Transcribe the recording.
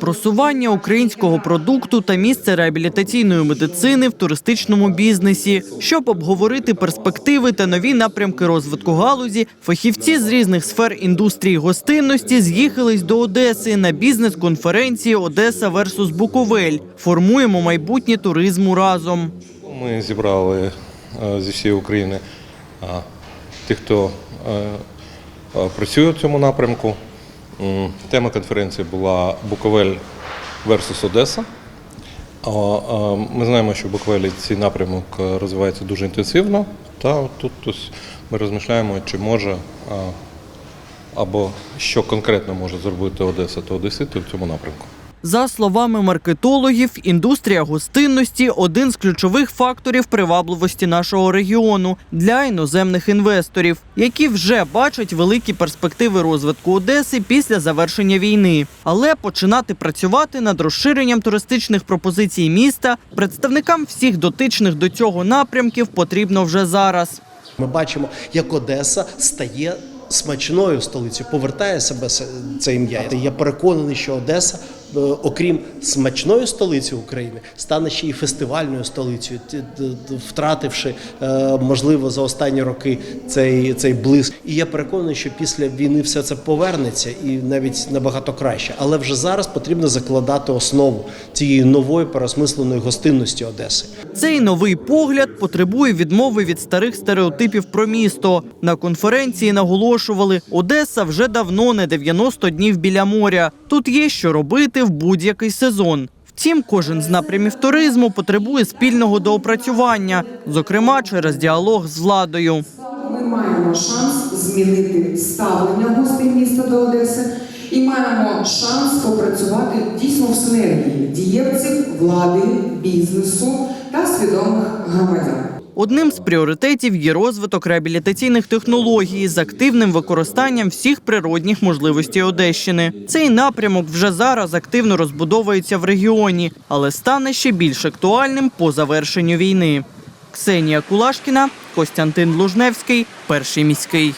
Просування українського продукту та місце реабілітаційної медицини в туристичному бізнесі. Щоб обговорити перспективи та нові напрямки розвитку галузі, фахівці з різних сфер індустрії гостинності з'їхались до Одеси на бізнес-конференції Одеса Версус Буковель. Формуємо майбутнє туризму разом. Ми зібрали е, зі всієї України е, тих, хто е, е, працює в цьому напрямку. Тема конференції була Буковель versus Одеса. Ми знаємо, що в Буковелі цей напрямок е, розвивається дуже інтенсивно. Та тут ми розмішляємо, чи може або що конкретно може зробити Одеса та Одесити в цьому напрямку. За словами маркетологів, індустрія гостинності один з ключових факторів привабливості нашого регіону для іноземних інвесторів, які вже бачать великі перспективи розвитку Одеси після завершення війни. Але починати працювати над розширенням туристичних пропозицій міста представникам всіх дотичних до цього напрямків потрібно вже зараз. Ми бачимо, як Одеса стає смачною столицею, повертає себе се- це ім'я. Я переконаний, що Одеса, окрім смачної столиці України, стане ще й фестивальною столицею, втративши е, можливо за останні роки цей, цей блиск. І я переконаний, що після війни все це повернеться і навіть набагато краще. Але вже зараз потрібно закладати основу цієї нової переосмисленої гостинності Одеси. Цей новий погляд потребує відмови від старих стереотипів про місто. На конференції наголошували, Одеса вже давно не 90 днів біля моря. Тут є що робити в будь-який сезон. Втім, кожен з напрямів туризму потребує спільного доопрацювання, зокрема через діалог з владою. Ми маємо шанс змінити ставлення гостей міста до Одеси і маємо шанс попрацювати дійсно в синергії дієвців, влади, бізнесу та свідомих громадян. Одним з пріоритетів є розвиток реабілітаційних технологій з активним використанням всіх природних можливостей Одещини. Цей напрямок вже зараз активно розбудовується в регіоні, але стане ще більш актуальним по завершенню війни. Ксенія Кулашкіна, Костянтин Лужневський, перший міський.